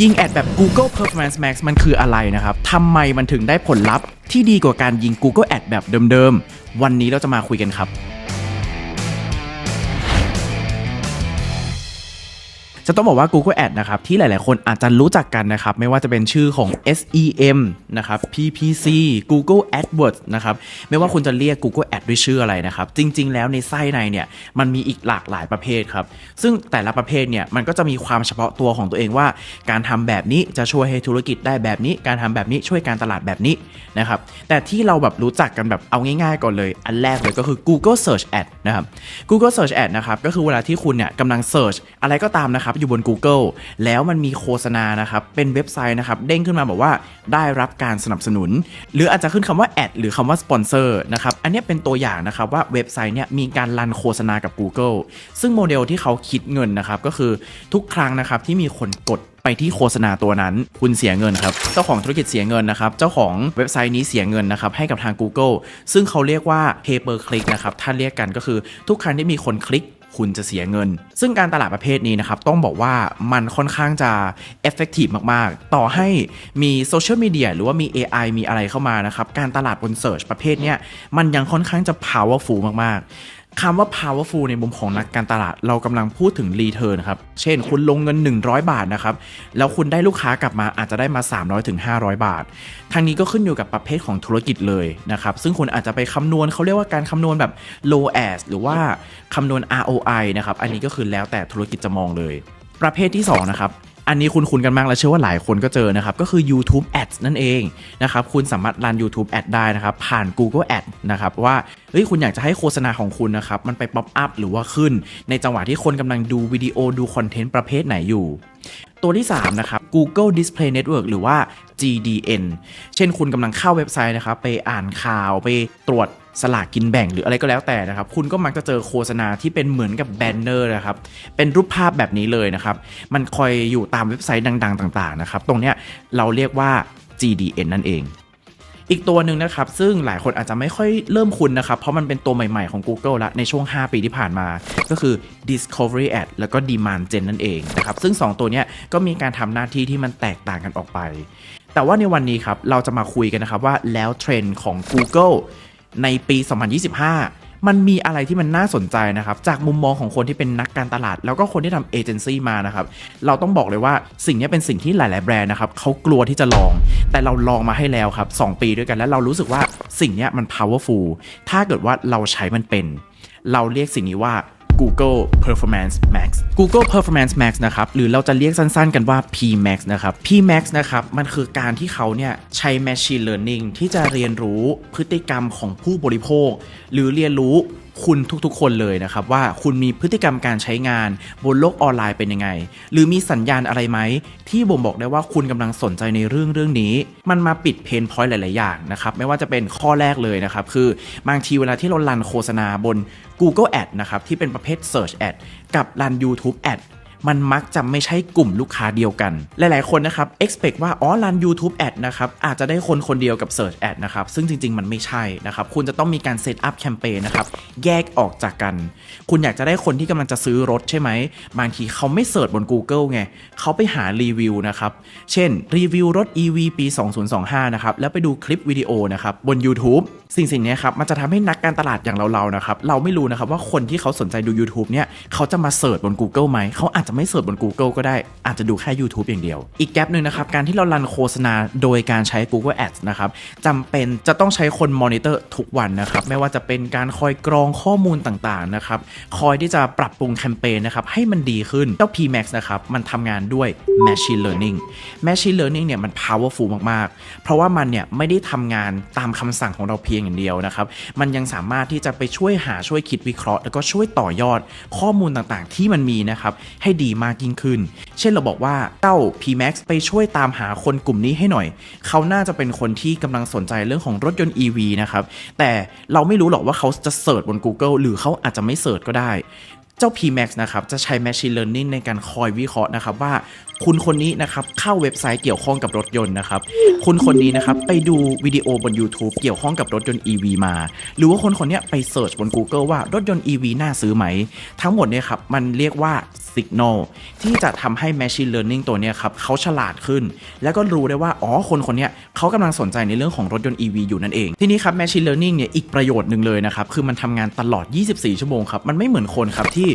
ยิงแอดแบบ Google Performance Max มันคืออะไรนะครับ ทำไมมันถึงได้ผลลัพธ์ที่ดีกว่าการยิง Google Ad แบบเดิมๆ วันนี้เราจะมาคุยกันครับ จะต้องบอกว่า Google Ad นะครับที่หลาย ๆ คนอาจจะรู้จักกันนะครับไม่ว่าจะเป็นชื่อของ SEM นะครับ PPC Google AdWords นะครับไม่ว่าคุณจะเรียก Google Ad ด้วยชื่ออะไรนะครับจริง ๆ แล้วในไส้ในเนี่ยมันมีอีกหลากหลายประเภทครับซึ่งแต่ละประเภทเนี่ยมันก็จะมีความเฉพาะตัวของตัวเองว่า การทำแบบนี้จะช่วยให้ธุรกิจได้แบบนี้ การทำแบบนี้ช่วยการตลาดแบบนี้นะครับแต่ที่เราแบบรู้จักกันแบบเอาง่าย ๆ ก่อนเลย อันแรกเลยก็คือ Google Search Ad นะครับ Google Search Ad นะครับก็คือเวลาที่คุณเนี่ยกำลัง Search อะไรก็ตามนะครับอยู่บน Google แล้วมันมีโฆษณานะครับเป็นเว็บไซต์นะครับเด้งขึ้นมาบอกว่าได้รับการสนับสนุน หรืออาจจะขึ้นคำว่า Ad หรือคำว่า Sponsor นะครับอันนี้เป็นตัวอย่างนะครับว่าเว็บไซต์เนี่ยมีการรันโฆษณากับ Google ซึ่งโมเดลที่เขาคิดเงินนะครับก็คือทุกครั้งนะครับที่มีคนกดไปที่โฆษณาตัวนั้น คุณเสียเงินครับ เจ้าของธุรกิจเสียเงินนะครับ เจ้าของเว็บไซต์นี้เสียเงินนะครับ ให้กับทาง Google ซึ่งเขาเรียกว่า pay per click นะครับ ถ้าเรียกกันก็คือทุกครั้งที่มีคนคลิก คุณจะเสียเงิน ซึ่งการตลาดประเภทนี้นะครับ ต้องบอกว่ามันค่อนข้างจะเอฟเฟกตีฟมาก ๆ ต่อให้มีโซเชียลมีเดียหรือว่ามี AI มีอะไรเข้ามานะครับ การตลาดบนเซิร์ชประเภทเนี้ยมันยังค่อนข้างจะ powerful มาก ๆ คำว่า powerful ในมุมของนักการตลาดเรากำลังพูดถึง return ครับ เช่นคุณลงเงิน 100 บาทนะครับ แล้วคุณได้ลูกค้ากลับมาอาจจะได้มา300ถึง500 บาท ทางนี้ก็ขึ้นอยู่กับประเภทของธุรกิจเลยนะครับ ซึ่งคุณอาจจะไปคำนวณเขาเรียกว่าการคำนวณแบบ low as หรือว่าคำนวณ ROI นะครับ อันนี้ก็คือแล้วแต่ธุรกิจจะมองเลย ประเภทที่2นะครับ อันนี้คุณคุ้นกันมากและเชื่อว่าหลายคนก็เจอนะครับ ก็คือ YouTube Ads นั่นเองนะครับคุณสามารถรัน YouTube Ad ได้นะครับ ผ่าน Google Ad นะครับว่าเฮ้ยคุณอยากจะให้โฆษณาของคุณนะครับ มันไปป๊อปอัพหรือว่าขึ้น ในจังหวะที่คนกำลังดูวิดีโอดูคอนเทนต์ประเภทไหนอยู่ ตัวที่ 3 นะครับ Google Display Network หรือว่า GDN เช่นคุณกำลังเข้าเว็บไซต์นะครับ ไปอ่านข่าวไปตรวจ สลากกินแบ่งหรืออะไรก็แล้วแต่นะครับ คุณก็มักจะเจอโฆษณาที่เป็นเหมือนกับแบนเนอร์นะครับ เป็นรูปภาพแบบนี้เลยนะครับ มันคอยอยู่ตามเว็บไซต์ดัง ๆ ต่างๆนะครับ ตรงเนี้ยเราเรียกว่า GDN นั่นเองอีกตัวหนึ่งนะครับ ซึ่งหลายคนอาจจะไม่ค่อยเริ่มคุ้นนะครับ เพราะมันเป็นตัวใหม่ๆของ Google ละในช่วง 5 ปีที่ผ่านมา ก็คือ Discovery Ad แล้วก็ Demand Gen นั่นเองนะครับ ซึ่ง 2 ตัวนี้ก็มีการทำหน้าที่ที่มันแตกต่างกันออกไป แต่ว่าในวันนี้ครับ เราจะมาคุยกันนะครับว่าแล้วเทรนด์ของ Google ในปี 2025 มันมีอะไรที่มันน่าสนใจนะครับ จากมุมมองของคนที่เป็นนักการตลาด แล้วก็คนที่ทำเอเจนซี่มานะครับ เราต้องบอกเลยว่าสิ่งนี้เป็นสิ่งที่หลาย ๆ แบรนด์นะครับเขากลัวที่จะลอง แต่เราลองมาให้แล้วครับ 2 ปีด้วยกันแล้วเรารู้สึกว่าสิ่งนี้มัน powerful ถ้าเกิดว่าเราใช้มันเป็น เราเรียกสิ่งนี้ว่า Google Performance Max Google Performance Max นะครับ หรือเราจะเรียกสั้นๆกันว่า PMax นะครับ PMax นะครับ มันคือการที่เขาเนี่ยใช้ Machine Learning ที่จะเรียนรู้พฤติกรรมของผู้บริโภค หรือเรียนรู้ คุณทุกๆ คนเลยนะครับ ว่าคุณมีพฤติกรรมการใช้งานบนโลกออนไลน์เป็นยังไง หรือมีสัญญาณอะไรไหม ที่บ่งบอกได้ว่าคุณกำลังสนใจในเรื่องเรื่องนี้ มันมาปิดเพนพอยต์หลาย ๆ อย่างนะครับไม่ว่าจะเป็นข้อแรกเลยนะครับ คือบางทีเวลาที่เรารันโฆษณาบน Google Ad นะครับที่เป็นประเภท Search Ad กับรัน YouTube Ad มันมักจะไม่ใช่กลุ่มลูกค้าเดียวกัน หลายๆคนนะครับ expect ว่าอ๋อรัน YouTube Ad นะครับอาจจะได้คนคนเดียวกับ Search Ad นะครับซึ่งจริง ๆ มันไม่ใช่นะครับคุณจะต้องมีการเซตอัพแคมเปญนะครับแยกออกจากกัน คุณอยากจะได้คนที่กำลังจะซื้อรถใช่ไหม บางทีเขาไม่เสิร์ชบน Google ไงเขาไปหารีวิวนะครับเช่นรีวิวรถ EV ปี 2025 นะครับแล้วไปดูคลิปวิดีโอนะครับบน YouTube สิ่งสิ่งนี้ครับมันจะทำให้นักการตลาดอย่างเราๆนะครับเราไม่รู้นะครับว่าคนที่เขาสนใจดู YouTube เนี่ยเขาจะมาเสิร์ชบน Google ไหมเขาอาจจะไม่เสิร์ชบน Google ก็ได้ อาจจะดูแค่ YouTube อย่างเดียว อีกแกลบหนึ่งนะครับ การที่เรารันโฆษณาโดยการใช้ Google Ads นะครับจำเป็นจะต้องใช้คนมอนิเตอร์ทุกวันนะครับ ไม่ว่าจะเป็นการคอยกรองข้อมูลต่างๆนะครับ คอยที่จะปรับปรุงแคมเปญนะครับ ให้มันดีขึ้น เจ้า PMax นะครับ มันทำงานด้วย Machine Learning Machine Learning เนี่ยมัน powerful มากๆ เพราะว่ามันเนี่ยไม่ได้ทำงานตามคำสั่งของเราเพียงอย่างเดียวนะครับ มันยังสามารถที่จะไปช่วยหาช่วยคิดวิเคราะห์ แล้วก็ช่วยต่อยอดข้อมูลต่างๆ ที่มันมีนะครับให้ดีมากยิ่งขึ้น เช่นเราบอกว่าเจ้า PMax ไปช่วยตามหาคนกลุ่มนี้ให้หน่อย เขาน่าจะเป็นคนที่กำลังสนใจเรื่องของรถยนต์ EV นะครับ แต่เราไม่รู้หรอกว่าเขาจะเสิร์ชบน Google หรือเขาอาจจะไม่เสิร์ชก็ได้ เจ้า PMax นะครับ จะใช้ Machine Learning ในการคอยวิเคราะห์นะครับว่า คุณคนนี้นะครับเข้าเว็บไซต์เกี่ยวข้องกับรถยนต์นะครับ คุณคนนี้นะครับไปดูวิดีโอบน YouTube เกี่ยวข้องกับรถยนต์ EV มา หรือว่าคนคนนี้ไปเสิร์ชบน Google ว่ารถยนต์ EV น่าซื้อไหม ทั้งหมดเนี่ยครับมันเรียกว่า Signal ที่จะทำให้ Machine Learning ตัวเนี้ยครับเขาฉลาดขึ้น แล้วก็รู้ได้ว่าอ๋อคนคนนี้เขากำลังสนใจในเรื่องของรถยนต์ EV อยู่นั่นเอง ทีนี้ครับ Machine Learning เนี่ยอีกประโยชน์หนึ่งเลยนะครับคือมันทำงานตลอด 24 ชั่วโมงครับมันไม่เหมือนคนครับที่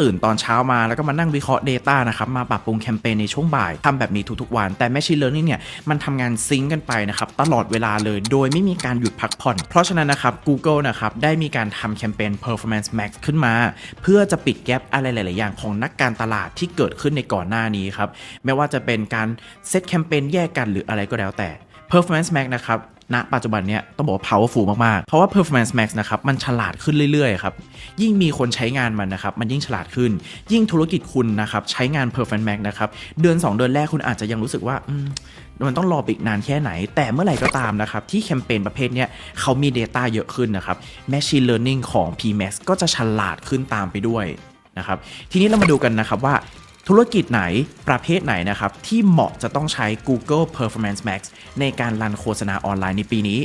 ตื่นตอนเช้ามาแล้วก็มานั่งวิเคราะห์ Data นะครับมาปรับปรุงแคมเปญในช่วงบ่ายทำแบบนี้ทุกๆวัน แต่ Machine Learning เนี่ยมันทำงานซิงกันไปนะครับตลอดเวลาเลยโดยไม่มีการหยุดพักผ่อน เพราะฉะนั้นนะครับ Google นะครับได้มีการทำแคมเปญ Performance Max ขึ้นมา เพื่อจะปิดแกลบอะไรหลายๆอย่างของนักการตลาดที่เกิดขึ้นในก่อนหน้านี้ครับไม่ว่าจะเป็นการเซตแคมเปญแยกกันหรืออะไรก็แล้วแต่ Performance Max นะครับ ณปัจจุบันเนี้ยต้องบอกว่า powerful มาก ๆ เพราะว่า performance max นะครับ มันฉลาดขึ้นเรื่อย ๆ ครับ ยิ่งมีคนใช้งานมันนะครับ มันยิ่งฉลาดขึ้น ยิ่งธุรกิจคุณนะครับ ใช้งาน performance max นะครับ เดือน 2 เดือนแรกคุณอาจจะยังรู้สึกว่ามันต้องรออีกนานแค่ไหน แต่เมื่อไหร่ก็ตามนะครับ ที่แคมเปญประเภทเนี้ยเขามี Data เยอะขึ้นนะครับ machine learning ของ PMax ก็จะฉลาดขึ้นตามไปด้วยนะครับทีนี้เรามาดูกันนะครับว่า ธุรกิจไหนประเภทไหนนะครับ ที่เหมาะจะต้องใช้ Google Performance Max ในการรันโฆษณาออนไลน์ในปีนี้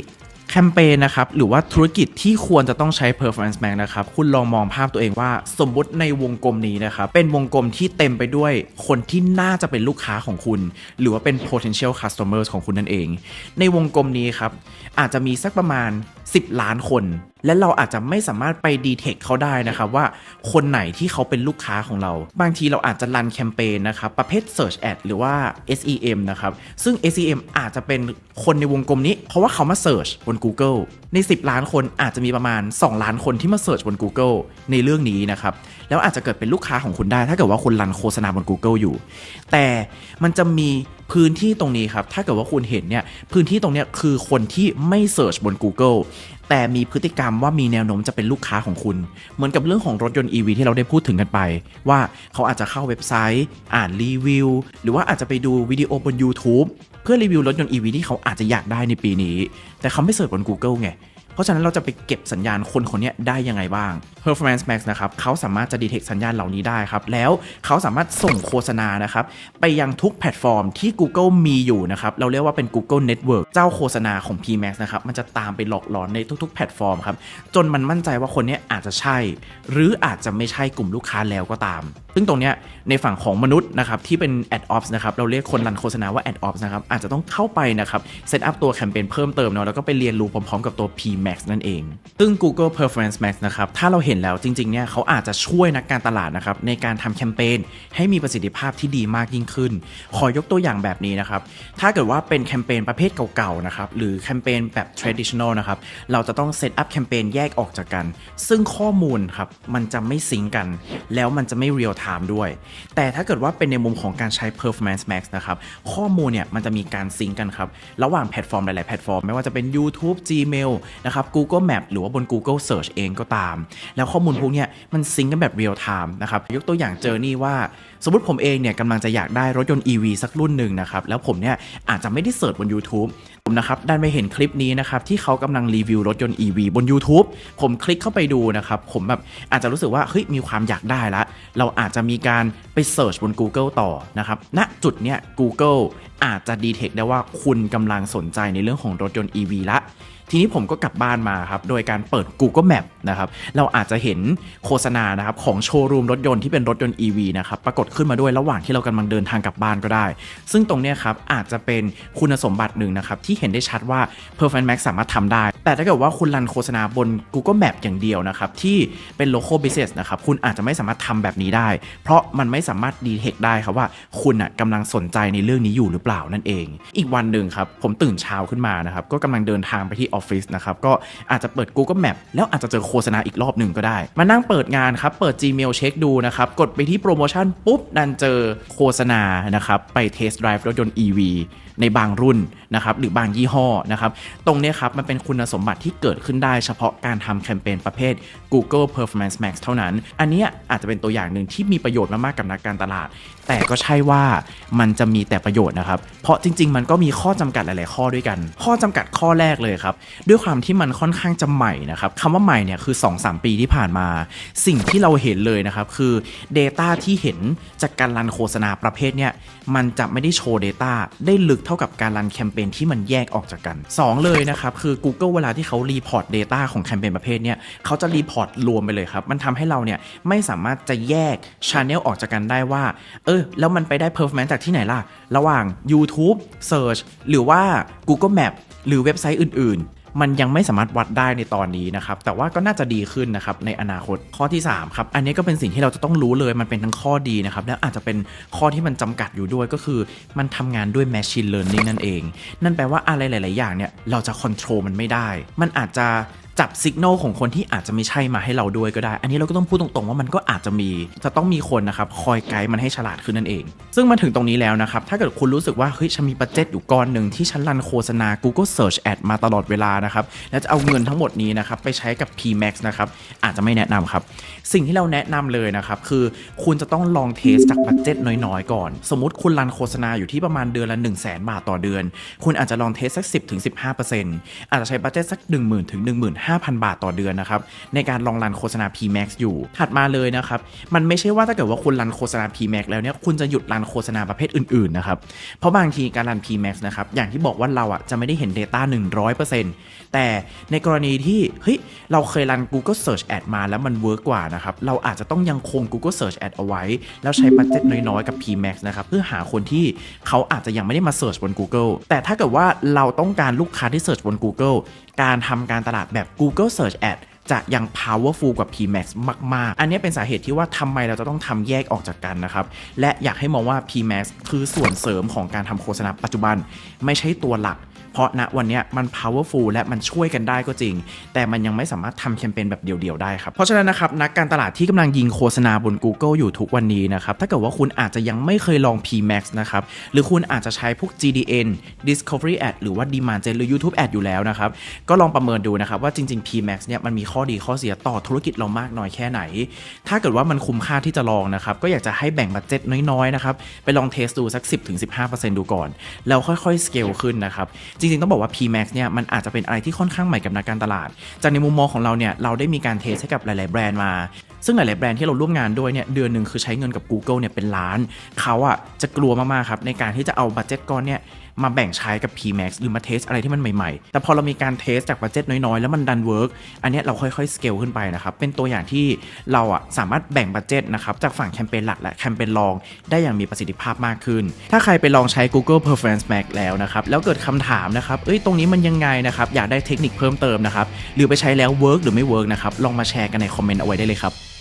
แคมเปญนะครับ หรือว่าธุรกิจที่ควรจะต้องใช้ Performance Max นะครับ คุณลองมองภาพตัวเองว่าสมมุติในวงกลมนี้นะครับ เป็นวงกลมที่เต็มไปด้วยคนที่น่าจะเป็นลูกค้าของคุณ หรือว่าเป็น potential customers ของคุณนั่นเอง ในวงกลมนี้ครับ อาจจะมีสักประมาณ 10 ล้านคน และเราอาจจะไม่สามารถไปดีเทคเขาได้นะครับว่าคนไหนที่เขาเป็นลูกค้าของเรา บางทีเราอาจจะรันแคมเปญนะครับ ประเภท Search Ad หรือว่า SEM นะครับ ซึ่ง SEM อาจจะเป็นคนในวงกลมนี้ เพราะว่าเขามา Search บน Google ใน 10 ล้านคนอาจจะมีประมาณ 2 ล้านคนที่มา Search บน Google ในเรื่องนี้นะครับ แล้วอาจจะเกิดเป็นลูกค้าของคุณได้ ถ้าเกิดว่าคุณรันโฆษณาบน Google อยู่ แต่มันจะมีพื้นที่ตรงนี้ครับ ถ้าเกิดว่าคุณเห็นเนี่ย พื้นที่ตรงเนี้ยคือคนที่ไม่เสิร์ชบน Google แต่มีพฤติกรรมว่ามีแนวโน้มจะเป็นลูกค้าของคุณ เหมือนกับเรื่องของรถยนต์ EV ที่เราได้พูดถึงกันไป ว่าเขาอาจจะเข้าเว็บไซต์ อ่านรีวิว หรือว่าอาจจะไปดูวิดีโอบน YouTube เพื่อรีวิวรถยนต์ EV ที่เขาอาจจะอยากได้ในปีนี้ แต่เขาไม่เสิร์ชบน Google ไง เพราะฉะนั้นเราจะไปเก็บสัญญาณคนคนนี้ได้ยังไงบ้าง Performance Max นะครับเขาสามารถจะ detect สัญญาณเหล่านี้ได้ครับ แล้วเขาสามารถส่งโฆษณานะครับ ไปยังทุกแพลตฟอร์มที่ Google มีอยู่นะครับ เราเรียกว่าเป็น Google Network เจ้าโฆษณาของ PMax นะครับ มันจะตามไปหลอกหลอนในทุกๆ แพลตฟอร์มครับ จนมันมั่นใจว่าคนนี้อาจจะใช่ หรืออาจจะไม่ใช่กลุ่มลูกค้าแล้วก็ตาม ซึ่งตรงเนี้ยในฝั่งของมนุษย์นะครับที่เป็น Ad Ops นะครับเราเรียกคนรันโฆษณาว่า Ad Ops นะครับอาจจะต้องเข้าไปนะครับเซตอัพตัวแคมเปญเพิ่มเติมเนาะแล้วก็ไปเรียนรู้พร้อมๆ กับตัว PMax นั่นเอง ซึ่ง Google Performance Max นะครับ ถ้าเราเห็นแล้วจริงๆเนี่ยเขาอาจจะช่วยนักการตลาดนะครับในการทำแคมเปญให้มีประสิทธิภาพที่ดีมากยิ่งขึ้น ขอยกตัวอย่างแบบนี้นะครับ ถ้าเกิดว่าเป็นแคมเปญประเภทเก่าๆนะครับหรือแคมเปญแบบ traditional นะครับเราจะต้องเซตอัพแคมเปญแยกออกจากกัน ซึ่งข้อมูลครับมันจะไม่ซิงกัน แล้วมันจะไม่ real time ด้วย แต่ถ้าเกิดว่าเป็นในมุมของการใช้ performance max นะครับข้อมูลเนี่ยมันจะมีการซิงก์กันครับระหว่างแพลตฟอร์มหลายๆแพลตฟอร์มไม่ว่าจะเป็น YouTube Gmail นะครับ Google Map หรือว่าบน Google Search เองก็ตาม แล้วข้อมูลพวกนี้มันซิงก์กันแบบ real time นะครับ ยกตัวอย่างเจอนี่ว่า สมมติผมเองเนี่ยกำลังจะอยากได้รถยนต์ EV สักรุ่นหนึ่งนะครับ แล้วผมเนี่ยอาจจะไม่ได้เสิร์ชบน YouTube ผมนะครับดันไปเห็นคลิปนี้นะครับ ที่เขากำลังรีวิวรถยนต์ EV บน YouTube ผมคลิกเข้าไปดูนะครับ ผมแบบอาจจะรู้สึกว่าเฮ้ยมีความอยากได้ละ เราอาจจะมีการไปเสิร์ชบน Google ต่อนะครับณจุดเนี้ย Google อาจจะดีเทคได้ว่าคุณกำลังสนใจในเรื่องของรถยนต์ EV ละ ทีนี้ผมก็กลับบ้านมาครับ โดยการเปิด Google Map นะครับ เราอาจจะเห็นโฆษณานะครับของโชว์รูมรถยนต์ที่เป็นรถยนต์ EV นะครับ ปรากฏขึ้นมาด้วยระหว่างที่เรากำลังเดินทางกลับบ้านก็ได้ ซึ่งตรงนี้ครับอาจจะเป็นคุณสมบัติหนึ่งนะครับที่เห็นได้ชัดว่า Performance Max สามารถทำได้ แต่ถ้าเกิดว่าคุณรันโฆษณาบน Google Map อย่างเดียวนะครับที่เป็น local business นะครับคุณอาจจะไม่สามารถทำแบบนี้ได้ เพราะมันไม่สามารถดีเทคได้ครับว่าคุณอะกำลังสนใจในเรื่องนี้อยู่หรือเปล่านั่นเอง อีกวันหนึ่งครับผมตื่นเช้าขึ้นมานะครับก็กำลังเดินทางไปที่ออฟฟิศนะครับก็อาจจะเปิด Google Map แล้วอาจจะเจอโฆษณาอีกรอบหนึ่งก็ได้ มานั่งเปิดงานครับเปิด Gmail เช็คดูนะครับกดไปที่โปรโมชั่นปุ๊บดันเจอโฆษณานะครับไปเทสต์ไดรฟ์รถยนต์ EV ในบางรุ่น นะครับหรือบางยี่ห้อนะครับตรงนี้ครับมันเป็นคุณสมบัติที่เกิดขึ้นได้เฉพาะการทำแคมเปญประเภท Google Performance Max เท่านั้น อันนี้อาจจะเป็นตัวอย่างหนึ่งที่มีประโยชน์มากๆกับนักการตลาด แต่ก็ใช่ว่ามันจะมีแต่ประโยชน์นะครับ เพราะจริง ๆ มันก็มีข้อจำกัดหลาย ๆ ข้อด้วยกัน ข้อจำกัดข้อแรกเลยครับ ด้วยความที่มันค่อนข้างจะใหม่นะครับคำว่าใหม่เนี่ยคือ 2-3 ปีที่ผ่านมา สิ่งที่เราเห็นเลยนะครับคือ Data ที่เห็นจากการรันโฆษณาประเภทเนี่ยมันจะไม่ได้โชว์ Data ได้ลึกเท่ากับการรันแคมเปญที่มันแยกออกจากกัน 2 เลยนะครับคือ Google เวลาที่เขารีพอร์ต Data ของแคมเปญประเภทเนี่ยเขาจะรีพอร์ตรวมไปเลยครับ มันทำให้เราเนี่ยไม่สามารถจะแยก Channel ออกจากกันได้ว่า เออ แล้วมันไปได้ performance จากที่ไหนล่ะ ระหว่าง YouTube Search หรือว่า Google Map หรือเว็บไซต์อื่นๆ มันยังไม่สามารถวัดได้ในตอนนี้นะครับ แต่ว่าก็น่าจะดีขึ้นนะครับในอนาคตข้อที่3ครับอันนี้ก็เป็นสิ่งที่เราจะต้องรู้เลยมันเป็นทั้งข้อดีนะครับและอาจจะเป็นข้อที่มันจำกัดอยู่ด้วยก็คือ มันทำงานด้วย Machine Learning นั่นเอง นั่นแปลว่าอะไรหลาย ๆ อย่างเนี่ยเราจะควบคุมมันไม่ได้ มันอาจจะ จับสัญญาณของคนที่อาจจะไม่ใช่มาให้เราด้วยก็ได้ อันนี้เราก็ต้องพูดตรงๆว่ามันก็อาจจะมี จะต้องมีคนนะครับคอยไกด์มันให้ฉลาดขึ้นนั่นเอง ซึ่งมาถึงตรงนี้แล้วนะครับ ถ้าเกิดคุณรู้สึกว่าเฮ้ยฉันมีบัตเจ็ตอยู่ก้อนหนึ่งที่ฉันรันโฆษณา Google Search Ad มาตลอดเวลานะครับ แล้วจะเอาเงินทั้งหมดนี้นะครับไปใช้กับ PMax นะครับ อาจจะไม่แนะนำครับ สิ่งที่เราแนะนำเลยนะครับ คือคุณจะต้องลองเทสจากบัตเจ็ตน้อยๆ ก่อน สมมติคุณรันโฆษณาอยู่ที่ประมาณเดือนละ 1 0 0 0 0แบาทต่อเดือน คุณอาจจะลองเทสสัก 10-15%อาจจะใช้บัตเจ็ตสัก 1 0,000ถึง5,000 บาทต่อเดือนนะครับ ในการลองรันโฆษณา PMax อยู่ ถัดมาเลยนะครับ มันไม่ใช่ว่าถ้าเกิดว่าคุณรันโฆษณา PMax แล้วเนี่ยคุณจะหยุดรันโฆษณาประเภทอื่นๆนะครับ เพราะบางทีการรัน PMax นะครับ อย่างที่บอกว่าเราอะจะไม่ได้เห็น Data 100%แต่ในกรณีที่เฮ้ยเราเคยรัน Google Search Ad มาแล้วมันเวิร์กกว่านะครับเราอาจจะต้องยังคง Google Search Ad เอาไว้ แล้วใช้บัตเจ็ตน้อยๆกับ PMax นะครับเพื่อหาคนที่เขาอาจจะยังไม่ได้มา Search บน Google แต่ถ้าเกิดว่าเราต้องการลูกค้าที่ Search บน Google การทำการตลาดแบบ Google Search Ad จะยัง powerful กว่า PMax มาก ๆ อันนี้เป็นสาเหตุที่ว่าทำไมเราจะต้องทำแยกออกจากกันนะครับ และอยากให้มองว่า PMax คือส่วนเสริมของการทำโฆษณาปัจจุบัน ไม่ใช่ตัวหลัก เพราะณวันนี้มัน powerful และมันช่วยกันได้ก็จริง แต่มันยังไม่สามารถทำแคมเปญแบบเดี่ยวๆได้ครับเพราะฉะนั้นนะครับนักการตลาดที่กำลังยิงโฆษณาบน Google อยู่ทุกวันนี้นะครับถ้าเกิดว่าคุณอาจจะยังไม่เคยลอง PMax นะครับหรือคุณอาจจะใช้พวก GDN Discovery Ad หรือว่า Demand Gen หรือ YouTube Ad อยู่แล้วนะครับก็ลองประเมินดูนะครับว่าจริง ๆ PMax เนี่ยมันมีข้อดีข้อเสียต่อธุรกิจเรามากน้อยแค่ไหน ถ้าเกิดว่ามันคุ้มค่าที่จะลองนะครับก็อยากจะให้แบ่งบัตเจ็ตน้อยๆนะครับไปลองเทสดูสัก 10-15%ดูก่อนแล้วค่อยๆสเกลขึ้นนะครับจจริงๆ ต้องบอกว่า PMax เนี่ยมันอาจจะเป็นอะไรที่ค่อนข้างใหม่กับนักการตลาด จากในมุมมองของเราเนี่ยเราได้มีการเทสให้กับหลาย ๆ แบรนด์มา ซึ่งหลาย ๆ แบรนด์ที่เราร่วมงานด้วยเนี่ยเดือนหนึ่งคือใช้เงินกับ Google เนี่ยเป็นล้าน เขาอะจะกลัวมาก ๆ ครับในการที่จะเอาบัตเจ็ตก้อนเนี่ย มาแบ่งใช้กับ PMax หรือมาเทสอะไรที่มันใหม่ๆ แต่พอเรามีการเทสจากบัตเจ็ตน้อยๆ แล้วมันดันเวิร์กอันนี้เราค่อยๆสเกลขึ้นไปนะครับเป็นตัวอย่างที่เราอะสามารถแบ่งบัตเจ็ตนะครับจากฝั่งแคมเปญหลักและแคมเปญรอง ได้อย่างมีประสิทธิภาพมากขึ้น ถ้าใครไปลองใช้ Google Performance Max แล้วนะครับแล้วเกิดคำถามนะครับเอ้ยตรงนี้มันยังไงนะครับอยากได้เทคนิคเพิ่มเติมนะครับหรือไปใช้แล้วเวิร์กหรือไม่เวิร์กนะครับลองมาแชร์กันในคอมเมนต์เอาไว้ได้เลยครับ